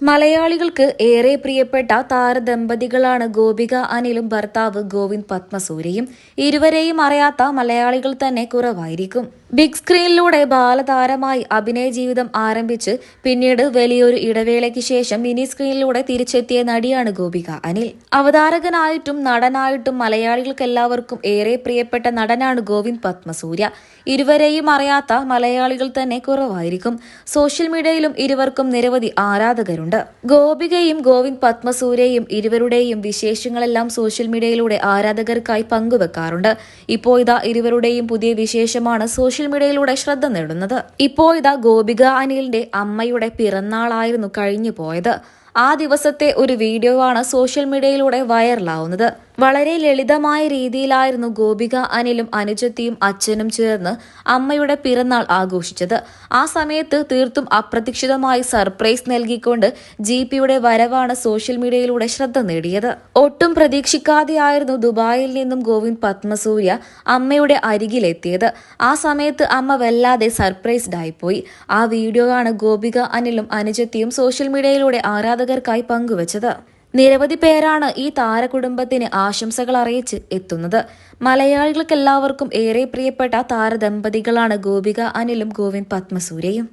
മലയാളികൾക്ക് ഏറെ പ്രിയപ്പെട്ട താരദമ്പതികളാണ് ഗോപിക അനിലും ഭർത്താവ് ഗോവിന്ദ് പത്മസൂര്യയും. ഇരുവരെയും അറിയാത്ത മലയാളികൾ തന്നെ കുറവായിരിക്കും. ബിഗ് സ്ക്രീനിലൂടെ ബാലതാരമായി അഭിനയ ജീവിതം ആരംഭിച്ച് പിന്നീട് വലിയൊരു ഇടവേളയ്ക്ക് ശേഷം മിനി സ്ക്രീനിലൂടെ തിരിച്ചെത്തിയ നടിയാണ് ഗോപിക. അനിൽ. അവതാരകനായിട്ടും നടനായിട്ടും മലയാളികൾക്കെല്ലാവർക്കും ഏറെ പ്രിയപ്പെട്ട നടനാണ് ഗോവിന്ദ് പത്മസൂര്യ. ഇരുവരെയും അറിയാത്ത മലയാളികൾ തന്നെ കുറവായിരിക്കും. സോഷ്യൽ മീഡിയയിലും ഇരുവർക്കും നിരവധി ആരാധകരുണ്ട്. ഗോപികയും ഗോവിന്ദ് പത്മസൂര്യയും ഇരുവരുടെയും വിശേഷങ്ങളെല്ലാം സോഷ്യൽ മീഡിയയിലൂടെ ആരാധകർക്കായി പങ്കുവെക്കാറുണ്ട്. ഇപ്പോൾ ഇതാ ഇരുവരുടെയും പുതിയ വിശേഷമാണ് സോഷ്യൽ മീഡിയയിലൂടെ ശ്രദ്ധ നേടുന്നത്. ഇപ്പോ ഇതാ ഗോപിക അനിലിന്റെ അമ്മയുടെ പിറന്നാളായിരുന്നു കഴിഞ്ഞു പോയത് ആ ദിവസത്തെ ഒരു വീഡിയോ ആണ് സോഷ്യൽ മീഡിയയിലൂടെ വൈറലാവുന്നത്. വളരെ ലളിതമായ രീതിയിലായിരുന്നു ഗോപിക അനിലും അനുജത്തിയും അച്ഛനും ചേർന്ന് അമ്മയുടെ പിറന്നാൾ ആഘോഷിച്ചത്. ആ സമയത്ത് തീർത്തും അപ്രതീക്ഷിതമായി സർപ്രൈസ് നൽകിക്കൊണ്ട് ജി പിയുടെ വരവാണ് സോഷ്യൽ മീഡിയയിലൂടെ ശ്രദ്ധ നേടിയത്. ഒട്ടും പ്രതീക്ഷിക്കാതെയായിരുന്നു ദുബായിൽ നിന്നും ഗോവിന്ദ് പത്മസൂര്യ അമ്മയുടെ അരികിലെത്തിയത്. ആ സമയത്ത് അമ്മ വല്ലാതെ സർപ്രൈസ്ഡ് ആയിപ്പോയി. ആ വീഡിയോ ആണ് ഗോപിക അനിലും അനുജത്തിയും സോഷ്യൽ മീഡിയയിലൂടെ ആരാധകർക്കായി പങ്കുവച്ചത്. നിരവധി പേരാണ് ഈ താരകുടുംബത്തിന് ആശംസകൾ അറിയിച്ച് എത്തുന്നത്. മലയാളികൾക്കെല്ലാവർക്കും ഏറെ പ്രിയപ്പെട്ട താരദമ്പതികളാണ് ഗോപിക അനിലും ഗോവിന്ദ് പത്മസൂര്യയും.